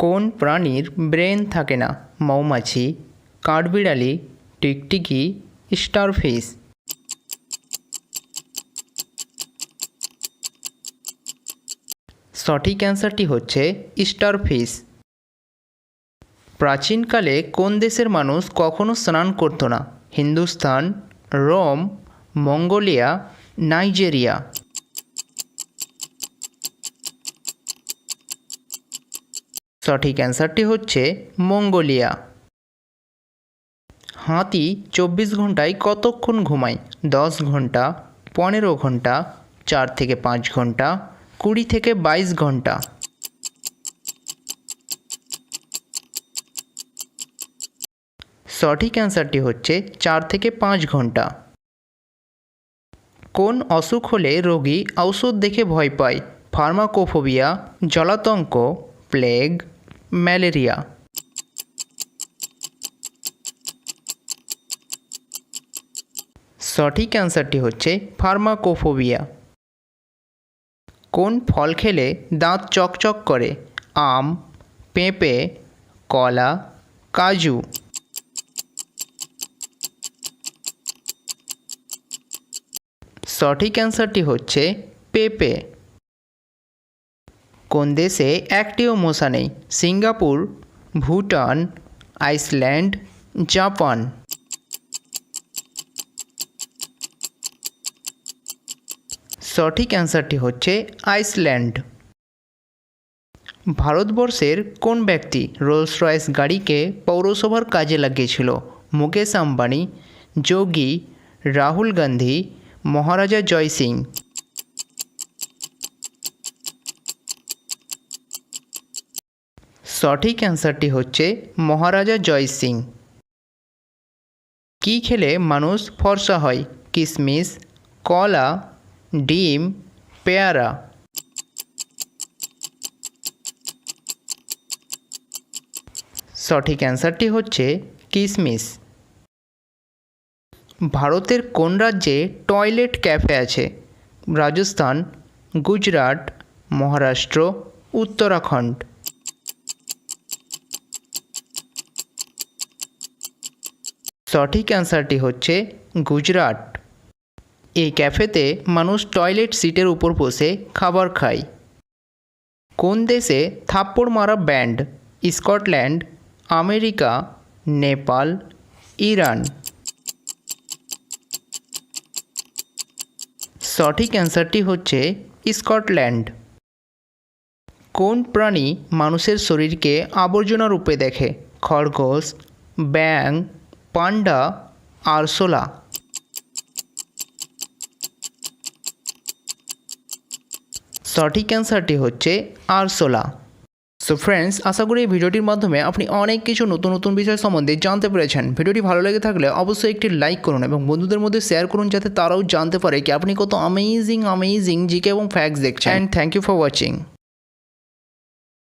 কোন প্রাণীর ব্রেন থাকে না? মৌমাছি, কাঠবিড়ালি, টিকটিকি, স্টারফিশ। সঠিক অ্যান্সারটি হচ্ছে স্টারফিশ। প্রাচীনকালে কোন দেশের মানুষ কখনো স্নান করতো না? Hindustan, Rome, Mongolia, Nigeria. সঠিক অ্যান্সারটি হচ্ছে মঙ্গোলিয়া। হাতি চব্বিশ ঘন্টায় কতক্ষণ ঘুমায়? দশ ঘণ্টা পনেরো ঘণ্টা চার থেকে পাঁচ ঘণ্টা কুড়ি থেকে বাইশ ঘণ্টা সঠিক অ্যান্সারটি হচ্ছে চার থেকে পাঁচ ঘণ্টা কোন অসুখ হলে রোগী ঔষধ দেখে ভয় পায়? ফার্মাকোফোবিয়া, জলাতঙ্ক, প্লেগ ম্যালেরিয়া সঠিক অ্যান্সারটি হচ্ছে ফার্মাকোফোবিয়া। কোন ফল খেলে দাঁত চকচক করে? আম, পেঁপে, কলা, কাজু। সঠিক অ্যান্সারটি হচ্ছে পেঁপে। কোন দেশে একটিও মশা নেই? Singapore, Bhutan, Iceland, Japan. সঠিক অ্যান্সারটি হচ্ছে আইসল্যান্ড। ভারতবর্ষের কোন ব্যক্তি রোলস রয়েস গাড়িকে পৌরসভার কাজে লাগিয়েছিল? মুকেশ আম্বানি, যোগী, রাহুল গান্ধী, মহারাজা জয় সিং। সঠিক অ্যান্সারটি হচ্ছে মহারাজা জয় সিং। কী খেলে মানুষ ফর্সা হয়? কিশমিশ কলা, ডিম, পেয়ারা। সঠিক অ্যান্সারটি হচ্ছে কিশমিশ ভারতের কোন রাজ্যে টয়লেট ক্যাফে আছে? রাজস্থান, গুজরাট, মহারাষ্ট্র, উত্তরাখণ্ড। সঠিক অ্যান্সারটি হচ্ছে গুজরাট। এই ক্যাফেতে মানুষ টয়লেট সিটের উপর বসে খাবার খায়। কোন দেশে থাপ্পড় মারা banned? Scotland, America, Nepal, Iran. সঠিক অ্যান্সারটি হচ্ছে স্কটল্যান্ড। কোন প্রাণী মানুষের শরীরকে আবর্জনা রূপে দেখে? খরগোশ ব্যাং পান্ডা আরশোলা সঠিক অ্যান্সারটি হচ্ছে আরশোলা সো ফ্রেন্ডস আশা করি এই ভিডিওটির মাধ্যমে আপনি অনেক কিছু নতুন নতুন বিষয় সম্বন্ধে জানতে পেরেছেন। ভিডিওটি ভালো লেগে থাকলে অবশ্যই একটি লাইক করুন এবং বন্ধুদের মধ্যে শেয়ার করুন যাতে তারাও জানতে পারে কি আপনি কত অ্যামেজিং অ্যামেজিং জিকে এবং ফ্যাক্টস দেখছেন। And thank you for watching